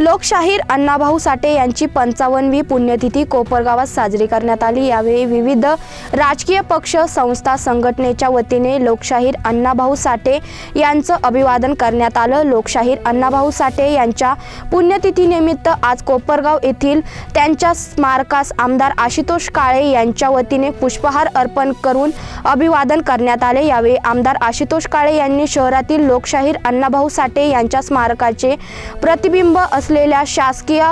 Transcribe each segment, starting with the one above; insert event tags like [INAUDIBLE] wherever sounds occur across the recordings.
लोकशाहीर अण्णाभाऊ साठे यांची पंचावन्नवी पुण्यतिथी कोपरगावात साजरी करण्यात आली. यावेळी विविध राजकीय पक्ष संस्था संघटनेच्या वतीने लोकशाहीर अण्णाभाऊ साठे यांचं अभिवादन करण्यात आलं. लोकशाहीर अण्णाभाऊ साठे यांच्या पुण्यतिथीनिमित्त आज कोपरगाव येथील त्यांच्या स्मारकास आमदार आशुतोष काळे यांच्या वतीने पुष्पहार अर्पण करून अभिवादन करण्यात आले. यावेळी आमदार आशुतोष काळे यांनी शहरातील लोकशाहीर अण्णाभाऊ साठे यांच्या स्मारकाचे प्रतिबिंब असलेल्या शासकीय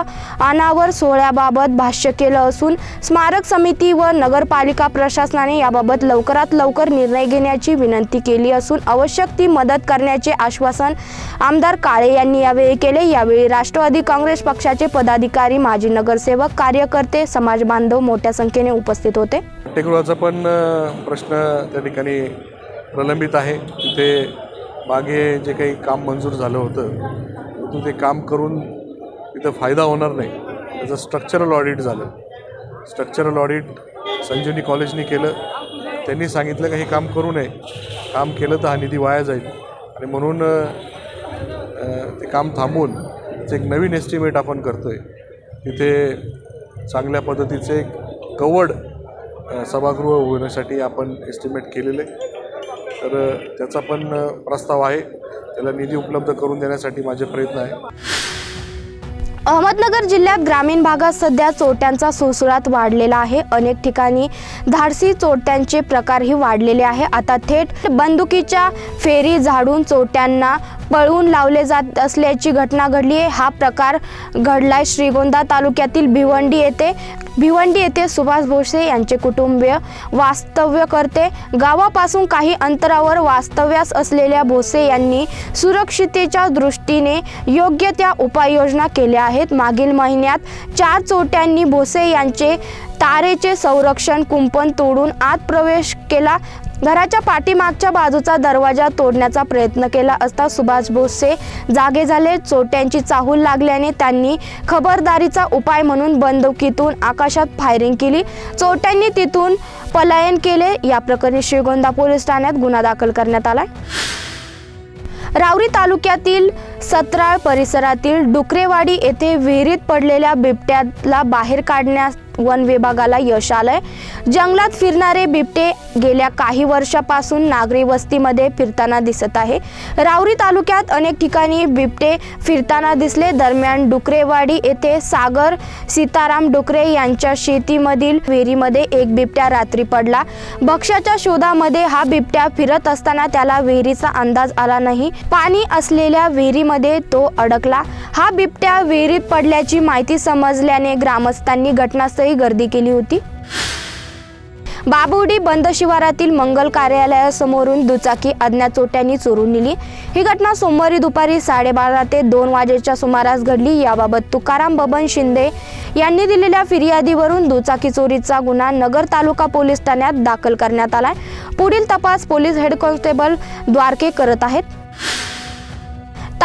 अनावर सोहळ्याबाबत भाष्य केलं असून स्मारक समिती व नगरपालिका प्रशासनाने याबाबत लवकरात लवकर निर्णय घेण्याची विनंती केली असून आवश्यक ती मदत करण्याचे आश्वासन आमदार काळे यांनी यावेळी केले. यावेळी राष्ट्रवादी काँग्रेस पक्षाचे पदाधिकारी माजी नगरसेवक कार्यकर्ते समाज बांधव मोठ्या संख्येने उपस्थित होते. नाट्यगृहाचा पण प्रश्न त्या ठिकाणी प्रलंबित आहे. तिथे मागे जे काही काम मंजूर झालं होतं ते काम करून तिथं फायदा होणार नाही. त्याचं स्ट्रक्चरल ऑडिट झालं. स्ट्रक्चरल ऑडिट संजीवनी कॉलेजनी केलं. त्यांनी सांगितलं का हे काम करू नये. काम केलं तर हा निधी वाया जाईल. आणि म्हणून ते काम थांबवून एक नवीन एस्टिमेट आपण करतो आहे तिथे चांगल्या पद्धतीचे एक कवड सभागृह होण्यासाठी आपण एस्टिमेट केलेले. तर त्याचा पण प्रस्ताव आहे. त्याला निधी उपलब्ध करून देण्यासाठी माझे प्रयत्न आहे. अहमदनगर जिल्ह्यात ग्रामीण भागात सध्या चोरट्यांचा सुसुरात वाढलेला आहे. अनेक ठिकाणी धाडसी चोरट्यांचे प्रकारही वाढलेले आहे. आता थेट बंदुकीच्या फेरी झाडून चोरट्यांना पळवून लावले जात असल्याची घटना घडली आहे. हा प्रकार घडलाय श्रीगोंदा तालुक्यातील भिवंडी येथे. भिवंडी येथे सुभाष भोसे यांचे कुटुंबीय वास्तव्य करते गावापासून काही अंतरावर वास्तव्यास असलेल्या भोसे यांनी सुरक्षितेच्या दृष्टीने योग्य त्या उपाययोजना केल्या आहेत. मागील महिन्यात चार चोट्यांनी भोसे यांचे तारेचे संरक्षण कुंपण तोडून आत प्रवेश केला. घराच्या पाठीमागच्या बाजूचा दरवाजा तोडण्याचा प्रयत्न केला असता सुभाष भोसे जागे झाले. चोट्यांची चाहूल लागल्याने त्यांनी खबरदारीचा उपाय म्हणून बंदुकीतून आकाशात फायरिंग केली. चोट्यांनी तिथून पलायन केले. या प्रकरणी श्रीगोंदा पोलीस ठाण्यात गुन्हा दाखल करण्यात आला रावरी तालुक्यातील सत्राळ परिसरातील डुकरेवाडी येथे विहिरीत पडलेल्या बिबट्याला बाहेर काढण्यास वन विभागाला यश आलंय. जंगलात फिरणारे बिबटे गेल्या काही वर्षापासून नागरी वस्तीमध्ये फिरताना दिसत आहे. रावरी तालुक्यात अनेक ठिकाणी बिबटे फिरताना दिसले. दरम्यान डुकरेवाडी येथे सागर सीताराम डुकरे यांच्या शेतीमधील विहिरीमध्ये एक बिबट्या रात्री पडला. भक्ष्याच्या शोधामध्ये हा बिबट्या फिरत असताना त्याला विहिरीचा अंदाज आला नाही. पाणी असलेल्या विहिरीमध्ये तो अडकला. हा बिबट्या विहिरीत पडल्याची माहिती समजल्याने ग्रामस्थांनी घटनास्थळी गर्दी केली होती. बाबुडी बंद शिवारातील मंगल कार्यालयासमोरून दुचाकी अज्ञात चोट्यांनी चोरून नेली. ही घटना सोमवारी दुपारी साडेबारा ते दोन वाजेच्या सुमारास घडली. याबाबत तुकाराम बबन शिंदे यांनी दिलेल्या फिर्यादीवरून दुचाकी चोरीचा गुन्हा नगर तालुका पोलीस ठाण्यात दाखल करण्यात आलाय. पुढील तपास पोलीस हेड कॉन्स्टेबल द्वारके करत आहेत.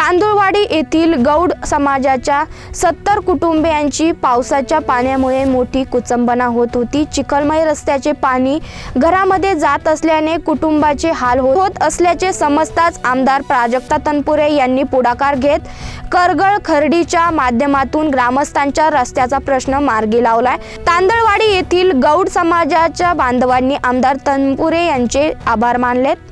तांदुळवाडी येथील गौड समाजाच्या सत्तर कुटुंबियांची पावसाच्या पाण्यामुळे मोठी कुचंबना होत होती. चिखलमय रस्त्याचे पाणी घरामध्ये जात असल्याने कुटुंबाचे हाल हो- होत असल्याचे समजताच आमदार प्राजक्ता तनपुरे यांनी पुढाकार घेत करगळ खर्डीच्या माध्यमातून ग्रामस्थांच्या रस्त्याचा प्रश्न मार्गी लावलाय. तांदळवाडी येथील गौड समाजाच्या बांधवांनी आमदार तनपुरे यांचे आभार मानलेत.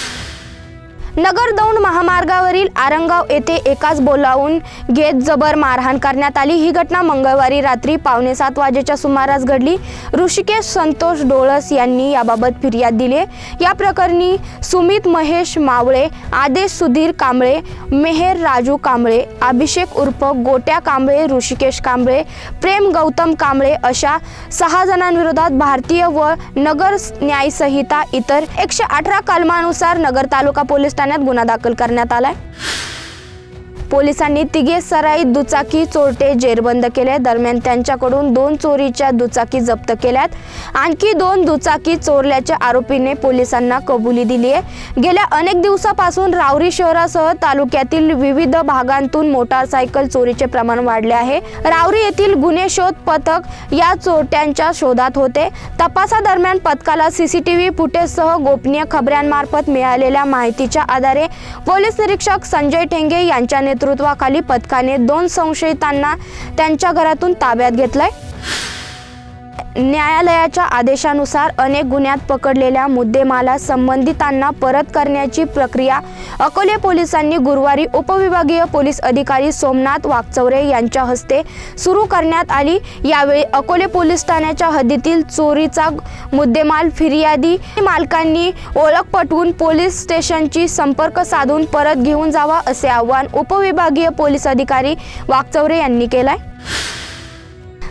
नगर दौंड महामार्गावरील आरंगाव येथे एकाच बोलावून घेत जबर मारहाण करण्यात आली. ही घटना मंगळवारी रात्री पावणे सात वाजेच्या सुमारास घडली. ऋषिकेश संतोष डोळस यांनी याबाबत फिर्याद दिली. या प्रकरणी सुमित महेश मावळे आदेश सुधीर कांबळे मेहेर राजू कांबळे अभिषेक उर्फ गोट्या कांबळे ऋषिकेश कांबळे प्रेम गौतम कांबळे अशा सहा जणांविरोधात भारतीय व नगर न्यायसंहिता इतर एकशे अठरा कलमानुसार नगर तालुका पोलीस ठाण्यात गुन्हा दाखल करण्यात आलाय. पोलिसांनी तिघे सराईत दुचाकी चोरटे जेरबंद केले. दरम्यान त्यांच्याकडून दोन चोरीच्या दुचाकी जप्त केल्यात. आणखी दोन दुचाकी चोरल्याच्या आरोपीने पोलिसांना कबुली दिली आहे. गेल्या अनेक दिवसापासून रावरी शहरासह तालुक्यातील विविध भागांतून मोटारसायकल चोरीचे प्रमाण वाढले आहे. रावरी येथील गुन्हे शोध पथक या चोरट्यांच्या शोधात होते. तपासादरम्यान पथकाला सीसीटीव्ही फुटेजसह गोपनीय खबऱ्यांमार्फत मिळालेल्या माहितीच्या आधारे पोलीस निरीक्षक संजय ठेंगे यांच्या नेतृत्वाखाली पथकाने दोन संशयितांना त्यांच्या घरातून ताब्यात घेतलंय. न्यायालयाच्या आदेशानुसार अनेक गुन्ह्यात पकडलेल्या मुद्देमाला संबंधितांना परत करण्याची प्रक्रिया अकोले पोलिसांनी गुरुवारी उपविभागीय पोलीस अधिकारी सोमनाथ वागचौरे यांच्या हस्ते सुरू करण्यात आली. यावेळी अकोले पोलीस ठाण्याच्या हद्दीतील चोरीचा मुद्देमाल फिर्यादी मालकांनी ओळख पटवून पोलीस स्टेशनची संपर्क साधून परत घेऊन जावा असे आवाहन उपविभागीय पोलीस अधिकारी वागचौरे यांनी केलंय.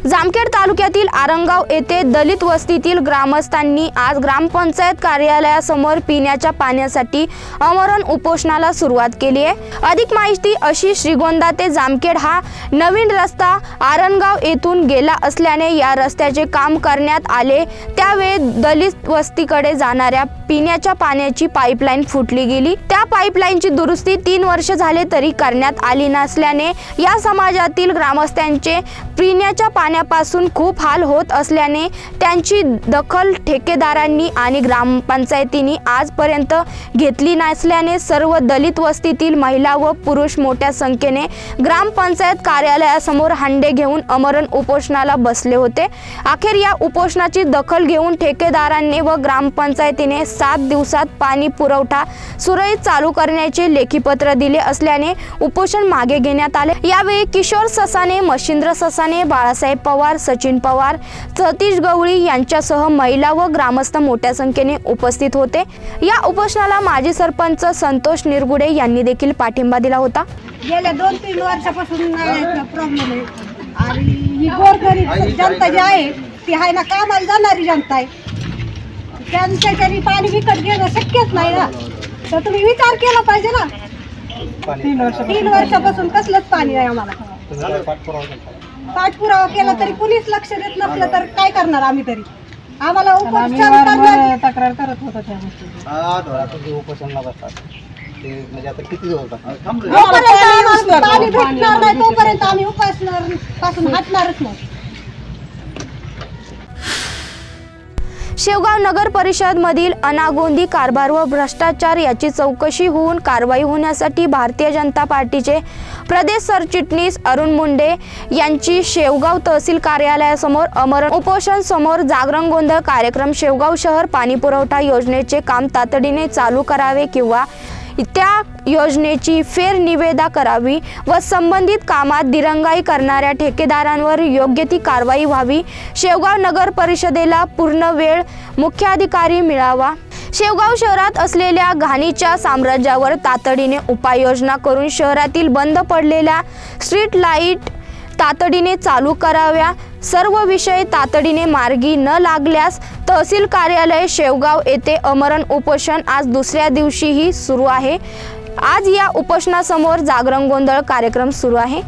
जामखेड तालुक्यातील आरंगाव येथे दलित वस्तीतील ग्रामस्थांनी आज ग्रामपंचायत कार्यालयासमोर पिण्याच्या पाण्यासाठी आमरण उपोषणाला सुरुवात केली आहे. अधिक माहिती अशी श्रीगोंदा ते जामखेड हा नवीन रस्ता आरणगाव येथून गेला असल्याने या रस्त्याचे काम करण्यात आले. त्यावेळी दलित वस्तीकडे जाणाऱ्या पिण्याच्या पाण्याची पाईपलाईन फुटली गेली. त्या पाईपलाईनची दुरुस्ती तीन वर्ष झाले तरी करण्यात आली नसल्याने या समाजातील ग्रामस्थांचे पिण्याच्या पाण्या पाण्यापासून खूप हाल होत असल्याने त्यांची दखल ठेकेदारांनी आणि ग्रामपंचायतींनी आजपर्यंत घेतली नसल्याने सर्व दलित वस्तीतील महिला व पुरुष मोठ्या संख्येने ग्रामपंचायत कार्यालयासमोर हंडे घेऊन अमरण उपोषणाला बसले होते. अखेर या उपोषणाची दखल घेऊन ठेकेदारांनी व ग्रामपंचायतीने सात दिवसात पाणी पुरवठा सुरळीत चालू करण्याचे लेखीपत्र दिले असल्याने उपोषण मागे घेण्यात आले. यावेळी किशोर ससाने मशिंद्र ससाने बाळासाहेब पवार सचिन पवार सतीश गवळी यांच्यासह महिला व ग्रामस्थ मोठ्या संख्येने उपस्थित होते. या उपोषणाला माजी सरपंच संतोष निरगुडे यांनी देखील पाठिंबा दिला होता. गेल्या दोन तीन वर्षापासून प्रॉब्लेम आहे. आणि ही गोरगरीब जनता जी आहे ती आहे ना कामाला जाणारी जनता आहे. त्यांच्या तरी पाणी विकत घेणं शक्यच नाही ना. तर तुम्ही विचार केला पाहिजे ना. तीन वर्ष तीन वर्षापासून कसलंच पाणी नाही आम्हाला. पाठपुरावा केला तरी कुणीच लक्ष देत नसलं तर काय करणार आम्ही तरी? आम्हाला उपचार करणार तक्रार करत होता त्या उपोषणला बसतात ते म्हणजे आता किती दिवस बसतात? जोपर्यंत आम्हाला पाणी भेटणार नाही तोपर्यंत आम्ही उपासणार पासून [LAUGHS] हटणारच नाही. शेवगाव नगर परिषद मधील अनागोंदी कारभार व भ्रष्टाचार याची चौकशी होऊन कारवाई होण्यासाठी भारतीय जनता पार्टीचे प्रदेश सरचिटणीस अरुण मुंडे यांची शेवगाव तहसील कार्यालयासमोर अमरण उपोषण समोर जागरण गोंधळ कार्यक्रम शेवगाव शहर पाणी पुरवठा योजनेचे काम तातडीने चालू करावे किंवा त्या योजनेची फेरनिवेदा करावी व संबंधित कामात दिरंगाई करणाऱ्या ठेकेदारांवर योग्य ती कारवाई व्हावी. शेवगाव नगर परिषदेला पूर्ण वेळ मुख्याधिकारी मिळावा. शेवगाव शहरात असलेल्या घाणीच्या साम्राज्यावर तातडीने उपाययोजना करून शहरातील बंद पडलेल्या स्ट्रीट लाइट तातडीने चालू कराव्या. सर्व विषय तातडीने मार्गी न लागल्यास तहसील कार्यालय शेवगाव येथे अमरण उपोषण आज दुसऱ्या दिवशीही सुरू आहे. आज या उपोषणासमोर जागरण गोंधळ कार्यक्रम सुरू आहे.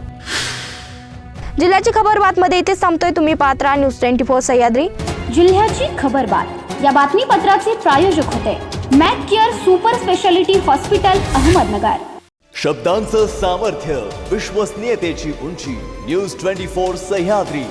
जिल्ह्याची खबर बातमध्ये इथे संपतोय. तुम्ही पाहत राहा न्यूज ट्वेंटी फोर सह्याद्री. जिल्ह्याची खबर बात. या बातमीपत्राचे प्रायोजक होते. Mac care super speciality hospital Ahmednagar. शब्दांचं सामर्थ्य विश्वसनीयतेची उंची न्यूज ट्वेंटी फोर सह्याद्री.